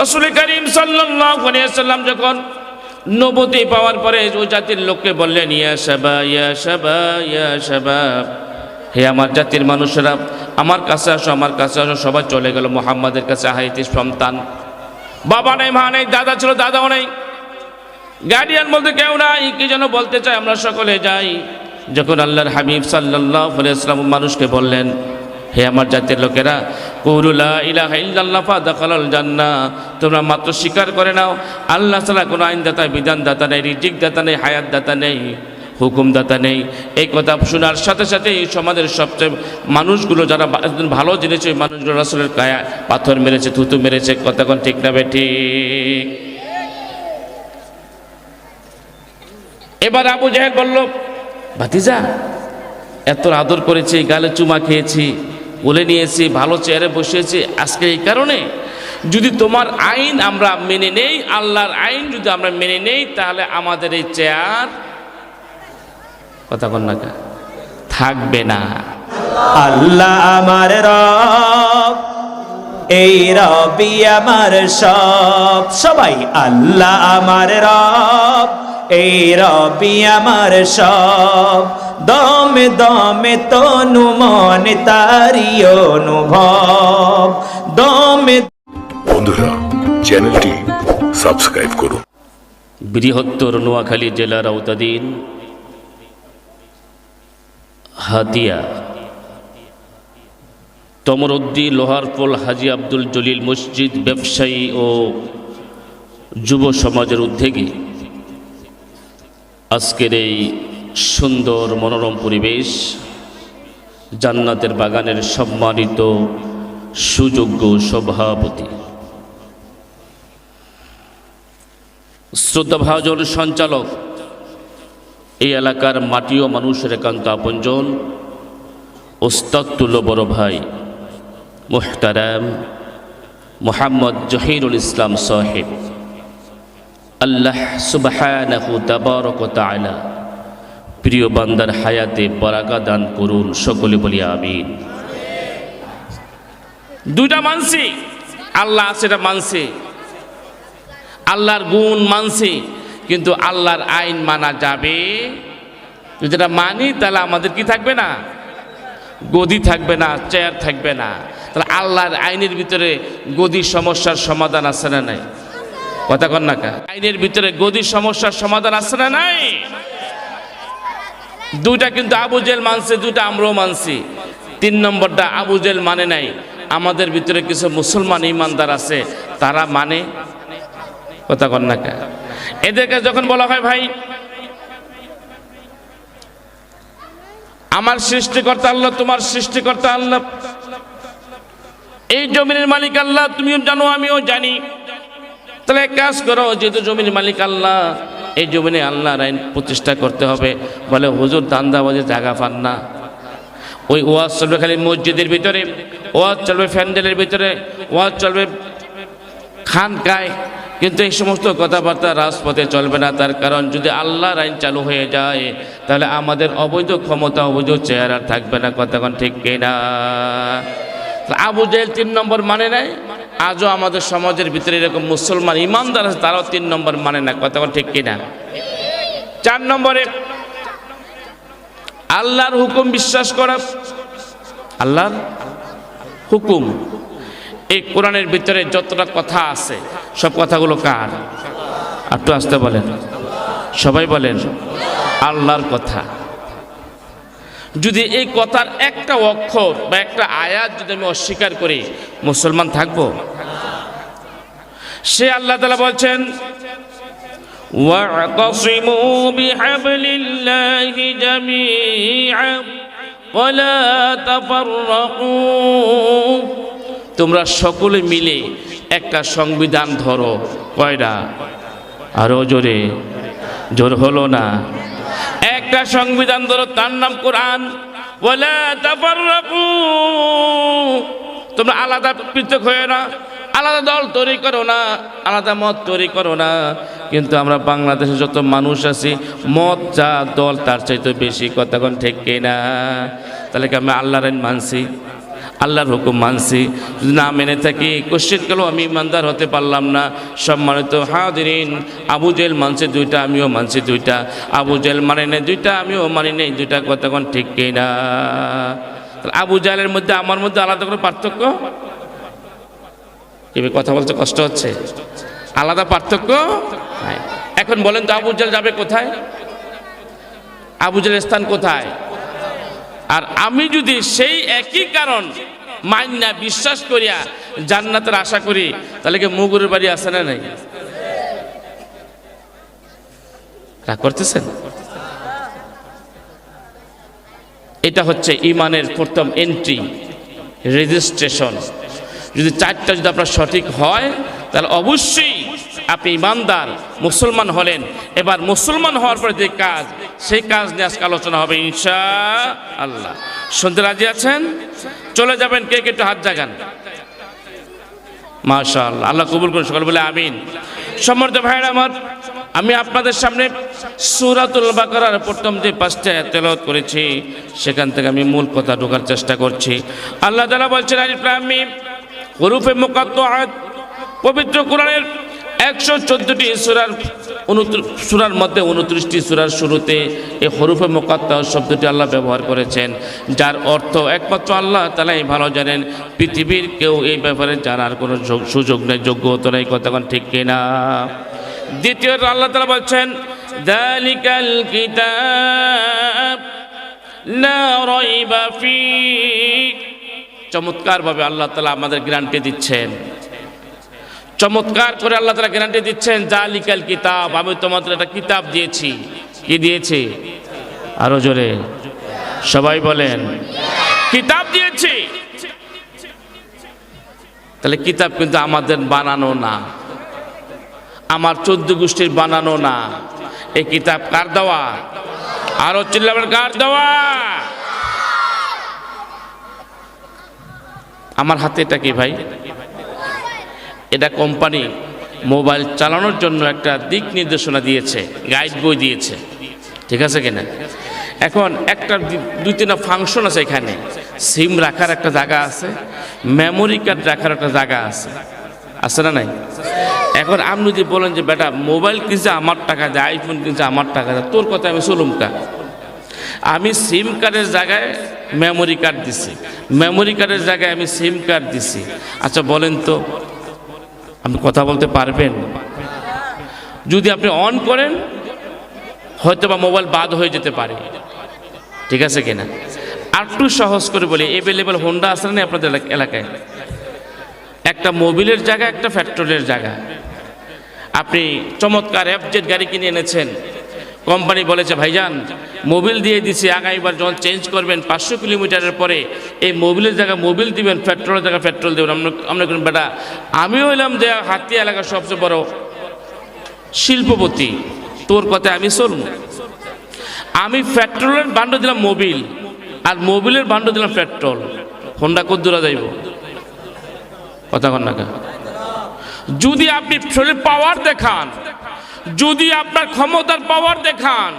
রসুল করিম সাল্লাম যখন নবতী পাওয়ার পরে ওই জাতির লোককে বললেন, ইয়া সাবা ইয়া সাবা ইয়া সাবা। হে আমার জাতির মানুষেরা, আমার কাছে আসো, আমার কাছে আসো, সবাই চলে গেল মোহাম্মদের কাছে হাইতি সন্তান। বাবা নেই, মা নেই, দাদা ছিল, দাদাও নেই। গার্ডিয়ান বলতে কেউ নাই, কি যেন বলতে চাই আমরা সকলে যাই। যখন আল্লাহর হাবিব সাল্লাহ ইসলাম মানুষকে বললেন, হে আমার জাতির লোকেরা কৌরুলা ইলাহা ইল্লাল্লাহ জান্নাহ। তোমরা মাত্র স্বীকার করে নাও, আল্লাহ ছাড়া কোনো আইনদাতা, বিধানদাতা নেই রিজিক দাতা নেই হায়াত দাতা নেই, হুকুমদাতা নেই। এই কথা শোনার সাথে সাথে এই সমাজের সবচেয়ে মানুষগুলো যারা ভালো জিনিস ওই মানুষগুলো রাসূলের কায়া পাথর মেরেছে, থুতু মেরেছে কোন ঠিক না বেঠি? এবার আবু জাহেল বলল, ভাতিজা, এত আদর করেছি, গালে চুমা খেয়েছি বলে নিয়েছি, ভালো চেয়ারে বসিয়েছি। আজকে এই কারণে যদি তোমার আইন আমরা মেনে নেই, আল্লাহর আইন যদি আমরা মেনে নেই, তাহলে আমাদের এই চেয়ার কথা কন না থাকবে না। আল্লাহ আমার রব, এই রবি আমার সব। সবাই আল্লাহ আমার রব, এই রবি আমার সব। দমে দমে তনু মনে তারি অনুভব। দমে বন্ধুরা চ্যানেলটি সাবস্ক্রাইব করুন। বৃহত্তর নোয়াখালী জেলার আওতাধীন হাতিয়া। তমরুদ্দি লোহারপোল হাজি আব্দুল জলিল মসজিদ ব্যবসায়ী ও যুব সমাজের উদ্যোগে। আজকের এই সুন্দর মনোরম পরিবেশ, জান্নাতের বাগানের সম্মানিত সুযোগ্য সভাপতি। শ্রদ্ধাভাজন সঞ্চালক, এই এলাকার মাটি ও মানুষের একান্ত আপনজন ওস্তাদতুল্য বড় ভাই মুহতারাম মোহাম্মদ জহিরুল ইসলাম সাহেব। আল্লাহ তাআলা প্রিয় বান্দার হায়াতে বরাকা দান করুন সকলে বলি আমিন। দুইটা মানছি, আল্লাহ সেটা মানছে। আল্লাহর গুণ মানছি, কিন্তু আল্লাহর আইন মানা যাবে। যদি এটা মানি, তাহলে আমাদের কি থাকবে না? গদি থাকবে না চেয়ার থাকবে না। তাহলে আল্লাহর আইনের ভিতরে গদি সমস্যার সমাধান আছে না নাই? কথা কন না কা? আইনের ভিতরে গদি সমস্যার সমাধান আছে না নাই? দুইটা কিন্তু আবু জেল মানছে, দুইটা আমরাও মানছি। তিন নম্বরটা আবু জেল মানে নাই। আমাদের ভিতরে কিছু মুসলমান ইমানদার আছে, তারা মানে কথা কন না এদেরকে যখন বলা হয়, ভাই, আমার সৃষ্টিকর্তা আল্লাহ, তোমার সৃষ্টিকর্তা আল্লাহ, এই জমিনের মালিক আল্লাহ, তুমিও জানো, আমিও জানি। তাহলে কাজ করো, যেহেতু জমির মালিক আল্লাহ এই জমিনে আল্লাহর আইন প্রতিষ্ঠা করতে হবে। বলে হুজুর দান্দাবাজে জায়গা পান না। ওই ওয়াজ চলবে খালি মসজিদের ভিতরে, ওয়াজ চলবে ফ্যান্ডেলের ভিতরে, ওয়াজ চলবে খান খানকায়। কিন্তু এই সমস্ত কথাবার্তা রাজপথে চলবে না। তার কারণ যদি আল্লাহর আইন চালু হয়ে যায়, তাহলে আমাদের অবৈধ ক্ষমতা, অবৈধ চেহারা থাকবে না। কতক্ষণ ঠিক কিনা? আবু জেল তিন নম্বর মানে নাই? আজও আমাদের সমাজের ভিতরে এরকম মুসলমান ইমানদার আছে, তারাও তিন নম্বর মানে না কতক্ষণ ঠিক কিনা? চার নম্বরে, আল্লাহর হুকুম বিশ্বাস করা। আল্লাহর হুকুম। এই কোরআনের ভিতরে যতটা কথা আছে, সব কথাগুলো কার? একটু আসতে বলেন। সবাই বলেন, আল্লাহর কথা। যদি এই কথার একটা অক্ষর বা একটা আয়াত যদি আমি অস্বীকার করি মুসলমান থাকব সে আল্লাহ তালা বলছেন واعتصموا بحبل الله جميعا ولا تفرقوا তোমরা সকলে মিলে একটা সংবিধান ধরো কয়টা আরো জোরে জোর হলো না একটা সংবিধান ধরো, তার নাম কোরআন। তোমরা আলাদা পৃথক হয়ে না, আলাদা দল তৈরি করো না, আলাদা মত তৈরি করো না। কিন্তু আমরা বাংলাদেশে যত মানুষ আছি, মত যা দল তার চাইতে বেশি কথা কোন ঠিক কিনা? তাহলে কি আমি আল্লাহর মানছি? আল্লাহর হুকুম মানছি। যদি না মেনে থাকি, কোশ্চেন গেল, আমি ইমানদার হতে পারলাম না। সম্মানিত হাদিরিন আবু জেল মানছে দুইটা, আমিও মানছি দুইটা। আবু জেল মানে নেই দুইটা, আমিও মানি নেই দুইটা, কথা কোন ঠিক কিনা আবু জাহেলের মধ্যে আমার মধ্যে আলাদা করে পার্থক্য? এবার কথা বলতে কষ্ট হচ্ছে? আলাদা পার্থক্য? এখন বলেন তো আবু জাহেল যাবে কোথায়? আবু জাহেলের স্থান কোথায়? আর আমি যদি সেই একই কারণ মান্না বিশ্বাস করিয়া জান্নাতের আশা করি, তাহলে কি মুগুরের বাড়ি আছে না নাই? রাগ করতেছেন? এটা হচ্ছে ইমানের প্রথম এন্ট্রি রেজিস্ট্রেশন যদি চারটা যদি আপনার সঠিক হয়, তাহলে অবশ্যই আপনি ইমানদার, মুসলমান হলেন। এবার মুসলমান হওয়ার পরে যে কাজ, সেই কাজ নিয়ে আজকে আলোচনা হবে ইনশা আল্লাহ শুনতে রাজি আছেন? চলে যাবেন, কে কে একটু হাত জাগান। মাশাল আল্লাহ কবুল করুন, সকল বলে আমিন। সমর্থ ভাইয়ের আমার, আমি আপনাদের সামনে সুরাতুল বাকারার প্রথম যে পাঁচটা তেলত করেছি, সেখান থেকে আমি মূল কথা ঢোকার চেষ্টা করছি। আল্লাহ তালা বলছেন আলিফ্লামি হরুফে মোকাত্ত পবিত্র কোরআনের একশো চোদ্দটি সুরার সুরার মধ্যে উনত্রিশটি সুরার শুরুতে এই হরুফে মোকাত্তা শব্দটি আল্লাহ ব্যবহার করেছেন, যার অর্থ একমাত্র আল্লাহ তালাই ভালো জানেন। পৃথিবীর কেউ এই ব্যাপারে জানার কোনো সুযোগ নেই যোগ্যতা নেই কতক্ষণ ঠিক কিনা? দ্বিতীয়ত আল্লাহ তালা বলছেন, দালিকাল কিতাব ফী চমৎকারভাবে আল্লাহ তালা আমাদের গ্যারান্টি দিচ্ছেন। চমৎকার করে আল্লাহ তালা গ্যারান্টি দিচ্ছেন, জালিকাল কিতাব আমি তোমাদের একটা কিতাব দিয়েছি। কি দিয়েছি? আরও জোরে। সবাই বলেন, কিতাব দিয়েছি। তাহলে কিতাব কিন্তু আমাদের বানানো না। আমার চোদ্দ গোষ্ঠীর বানানো না। এই কিতাব কার দেওয়া? আরও চিল্লাবেন কার দেওয়া? আমার হাতে এটা কি ভাই? এটা কোম্পানি মোবাইল চালানোর জন্য একটা দিক নির্দেশনা দিয়েছে গাইড বই দিয়েছে। ঠিক আছে কিনা? এখন একটা দুই তিনটা ফাংশন আছে এখানে। সিম রাখার একটা জায়গা আছে মেমোরি কার্ড রাখার একটা জায়গা আছে। আছে না নাই? এখন আপনি যদি বলেন যে, বেটা, মোবাইল কিনছে আমার টাকা দেয় আইফোন কিনছে আমার টাকা দেয় তোর কথা আমি চলুম কা? আমি সিম কার্ডের জায়গায় মেমোরি কার্ড দিছি। মেমোরি কার্ডের জায়গায় আমি সিম কার্ড দিছি। আচ্ছা বলেন তো আপনি কথা বলতে পারবেন। যদি আপনি অন করেন হয়তো বা মোবাইল বাদ হয়ে যেতে পারে। ঠিক আছে কিনা? আর একটু সহজ করে বলি এভেলেবেল হোন্ডা আছে না আপনাদের এলাকায়? একটা মোবিলের জায়গা, একটা পেট্রোলের জায়গা। আপনি চমৎকার অ্যাপজেট গাড়ি কিনে এনেছেন। কোম্পানি বলেছে, ভাইজান মোবিল দিয়ে দিছি আগামীবার যখন চেঞ্জ করবেন, পাঁচশো কিলোমিটারের পরে এই মোবিলের জায়গায় মোবিল দিবেন, পেট্রোলের জায়গায় পেট্রোল দেবেন। আমরা আমরা বেটা আমি হইলাম যে হাতি এলাকার সবচেয়ে বড় শিল্পপতি। তোর কথায় আমি চলব। আমি পেট্রোলের বান্ড দিলাম মোবিল, আর মোবিলের বান্ড দিলাম পেট্রোল। হোন্ডা কত দূরা যাইব? কথা কন না যদি আপনি পাওয়ার দেখান, যদি আপনার ক্ষমতার পাওয়ার দেখান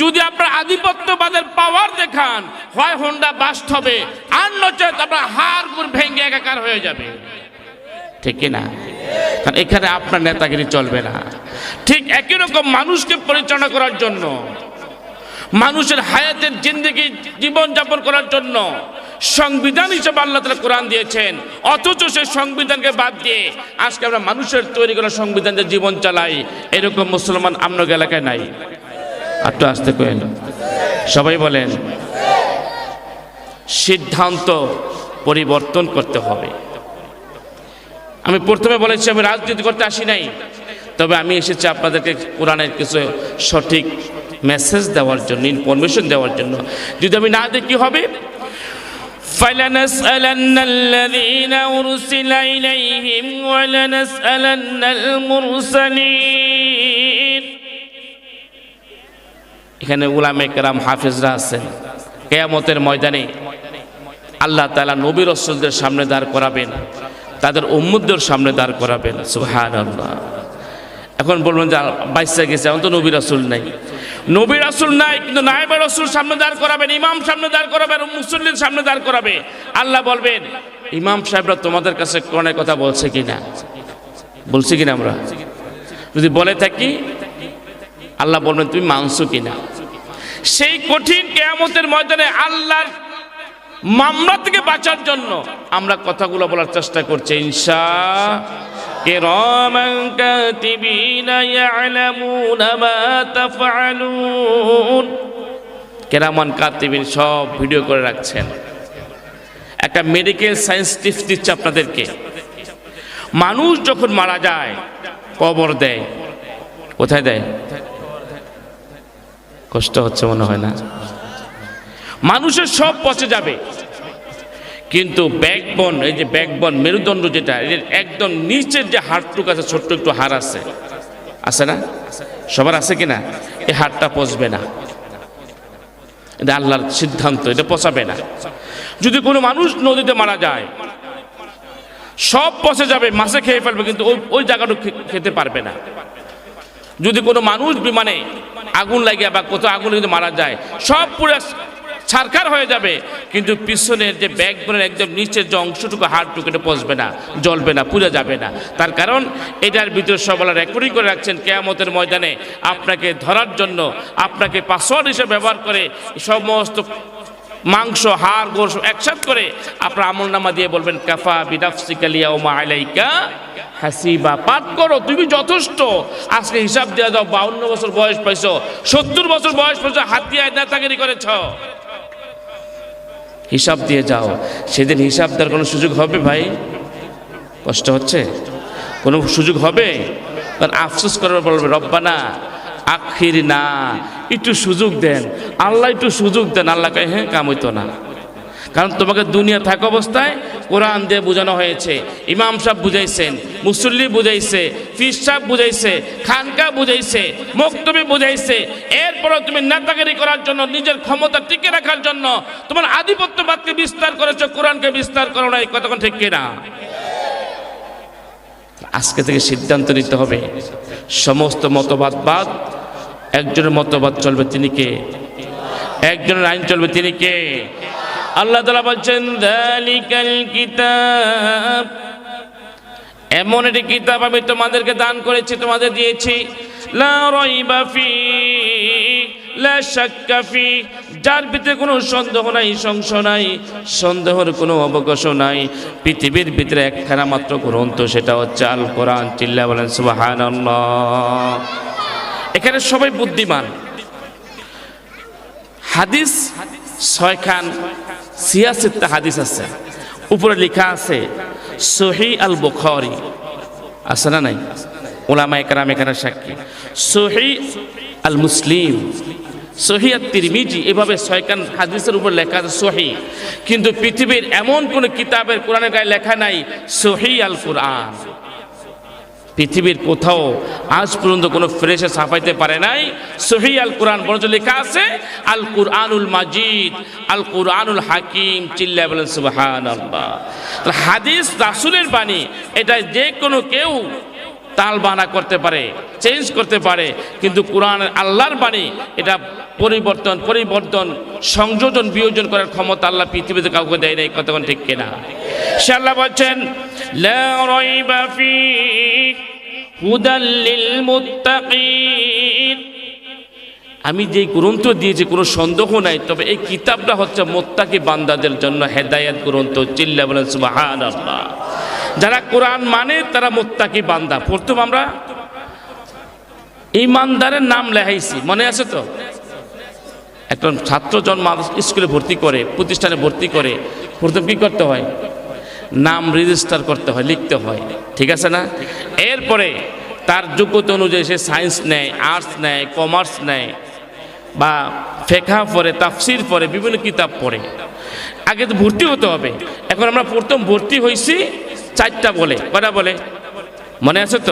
যদি আপনার আধিপত্যবাদের পাওয়ার দেখান, হয় হোন্ডা বাস্ট হবে আর নচেত আপনার হাড় গুড় ভেঙে একাকার হয়ে যাবে। ঠিক না কারণ এখানে আপনার নেতাগিরি চলবে না। ঠিক একই রকম মানুষকে পরিচালনা করার জন্য, মানুষের হায়াতের জিন্দগি জীবনযাপন করার জন্য সংবিধান হিসেবে আল্লাহ কোরআন দিয়েছেন। অথচ সেই সংবিধানকে বাদ দিয়ে আজকে আমরা মানুষের তৈরি করা সংবিধান দিয়ে জীবন চালাই, এরকম মুসলমান আমরা এলাকায় নাই। একটু আসতে কেন সবাই বলেন সিদ্ধান্ত পরিবর্তন করতে হবে আমি প্রথমে বলেছি আমি রাজনীতি করতে আসি নাই তবে আমি এসেছি আপনাদেরকে কোরআনের কিছু সঠিক মেসেজ দেওয়ার জন্য ইনফরমেশন দেওয়ার জন্য যদি আমি না দিই কি হবে فلنسألن الذين أرسل إليهم ولنسألن المرسلين এখানে উলামে কেরাম হাফিজরা আছেন। কেয়ামতের ময়দানে আল্লাহ তালা নবী রসুলদের সামনে দাঁড় করাবেন, তাদের উম্মুদের সামনে দাঁড় করাবেন। সুহান এখন বলবেন যে, বাইসা গেছে, এখন তো নবী রাসুল নাই। নবী রাসুল নাই, কিন্তু নায়েবের রসুল সামনে দাঁড় করাবেন, ইমাম সামনে দাঁড় করাবেন মুসল্লির সামনে দাঁড় করাবে। আল্লাহ বলবেন, ইমাম সাহেবরা তোমাদের কাছে কোরআনের কথা বলছে কিনা? বলছি কিনা আমরা? যদি বলে থাকি, আল্লাহ বলবেন, তুমি মানছো কিনা? সেই কঠিন কেয়ামতের ময়দানে আল্লাহর মামলা থেকে বাঁচার জন্য আমরা কথাগুলো বলার চেষ্টা করছি, ইনশা কিরামান কাতিবিনা সব ভিডিও করে রাখছেন। একটা মেডিকেল সায়েন্স টিপস দিচ্ছে আপনাদেরকে। মানুষ যখন মারা যায়, কবর দেয়। কোথায় দেয়? কষ্ট হচ্ছে মনে হয় না। মানুষের সব পচে যাবে। কিন্তু ব্যাকবন এই যে ব্যাকবন মেরুদণ্ড যেটা একদম নিচের যে হাড়টুক আছে, ছোট্ট একটু হাড় আছে। আছে না? সবার আছে কিনা এই হাড়টা পচবে না। এটা আল্লাহর সিদ্ধান্ত, এটা পচাবে না। যদি কোনো মানুষ নদীতে মারা যায়, সব পচে যাবে, মাছে খেয়ে ফেলবে, কিন্তু ওই ওই জায়গাটা খেতে পারবে না। যদি কোনো মানুষ বিমানে আগুন লাগিয়ে বা কোথাও আগুন কিন্তু মারা যায়, সব পুরো ছারখার হয়ে যাবে। কিন্তু পিছনের যে ব্যাকবোনের একদম নিচের যে অংশটুকু, হাড়টুকু, এটা পচবে না, জ্বলবে না পুজো যাবে না। তার কারণ, এটার ভিতরে সবাই রেকর্ডিং করে রাখছেন, কেয়ামতের ময়দানে আপনাকে ধরার জন্য, আপনাকে পাসওয়ার্ড হিসেবে ব্যবহার করে সমস্ত মাংস, হাড় গোস একসাথ করে আপনার আমল নামা দিয়ে বলবেন, কাফা বিদাফসিকালিয়া ও মালাইকা হাসিবা। পাঠ করো, তুমি যথেষ্ট। আজকে হিসাব দেওয়া দাও, বাউন্ন বছর বয়স পাইছো, সত্তর বছর বয়স পাইছো, হাতিয়ায় নেতাগিরি করেছ। হিসাব দিয়ে যাও। সেদিন হিসাব দেওয়ার কোনো সুযোগ হবে ভাই? কষ্ট হচ্ছে? কোনো সুযোগ হবে? কারণ আফসোস করার বলবে, রব্বানা আখির না। একটু সুযোগ দেন। আল্লাহ একটু সুযোগ দেন। আল্লাহ কয় হ্যাঁ কাম হইতো না। কারণ তোমাকে দুনিয়া থাকা অবস্থায় কোরআন দিয়ে বোঝানো হয়েছে, ইমাম সাহেব বুঝাইছেন, মুসল্লি বুঝাইছে ফিস সাহেব বুঝাইছে, খানকা বুঝাইছে, মক্তবে বুঝাইছে। এরপরও তুমি নেতাগিরি করার জন্য, নিজের ক্ষমতা টিকে রাখার জন্য তোমার আধিপত্যবাদকে বিস্তার করেছ, কোরআনকে বিস্তার করো না এই কতক্ষণ ঠিক কিনা? আজকে থেকে সিদ্ধান্ত নিতে হবে। সমস্ত মতবাদ বাদ একজনের মতবাদ চলবে তিনি কে? একজনের আইন চলবে তিনি কে? আল্লাহ তালা বলছেন কিতাব। এমন একটি কিতাব আমি তোমাদেরকে দান করেছি, তোমাদের দিয়েছি। লা রাইবা ফি, লা শাক্কা ফি। যার ভিতরে কোনো সন্দেহ নাই, সংশয় নাই, সন্দেহের কোনো অবকাশ নাই। পৃথিবীর ভিতরে একখানা মাত্র গ্রন্থ, সেটা হচ্ছে আল কোরআন চিল্লা বলেন, সুবহানাল্লাহ। এখানে সবাই বুদ্ধিমান। হাদিস ছয়খান সিয়াসিত্তা হাদিস আছে। উপরে লেখা আছে, সহি আল বুখারি। আছে না নাই? ওলামা একরাম এখানে সাক্ষী। সহি আল মুসলিম, সহি আর তিরমিজি, এভাবে ছয়খান হাদিসের উপর লেখা আছে সহি। কিন্তু পৃথিবীর এমন কোন কিতাবের কোরআনের গায়ে লেখা নাই, সহি আল কোরআন। পৃথিবীর কোথাও আজ পর্যন্ত কোনো ফ্রেশে ছাপাইতে পারে নাই। সহি আল কোরআন বরঞ্চ লেখা আছে, আল কুরআনুল মাজিদ, আল কুরআনুল হাকিম চিল্লা বলেন সুবাহান হাদিস রাসুলের বাণী এটা যে কোনো কেউ তাল বানা করতে পারে চেঞ্জ করতে পারে, কিন্তু কোরআন আল্লাহর বাণী, এটা পরিবর্তন পরিবর্তন, সংযোজন, বিয়োজন করার ক্ষমতা আল্লাহ পৃথিবীতে কাউকে দেয় নাই, কতক্ষণ ঠিক কিনা? আল্লাহ বলছেন আমি যে গ্রন্থ দিয়েছি, কোনো সন্দেহ নাই, তবে এই কিতাবটা হচ্ছে মোত্তাকি বান্দাদের জন্য হেদায়াত গ্রন্থ, চিল্লা বলেন সুবাহান যারা কোরআন মানে তারা মোত্তাকি বান্দা। প্রথম আমরা ইমানদারের নাম লেখাইছি, মনে আছে তো? একজন ছাত্র জন্ম স্কুলে ভর্তি করে, প্রতিষ্ঠানে ভর্তি করে, প্রথম কি করতে হয়? নাম রেজিস্টার করতে হয়, লিখতে হয়। ঠিক আছে না? এরপরে তার যোগ্যতা অনুযায়ী সে সায়েন্স নেয় আর্টস নেয় কমার্স নেয়, বা ফেখা পড়ে, তাফসির পড়ে, বিভিন্ন কিতাব পড়ে। আগে তো ভর্তি হতে হবে। এখন আমরা প্রথম ভর্তি হয়েছি চারটা বলে। কটা বলে? মনে আছে তো?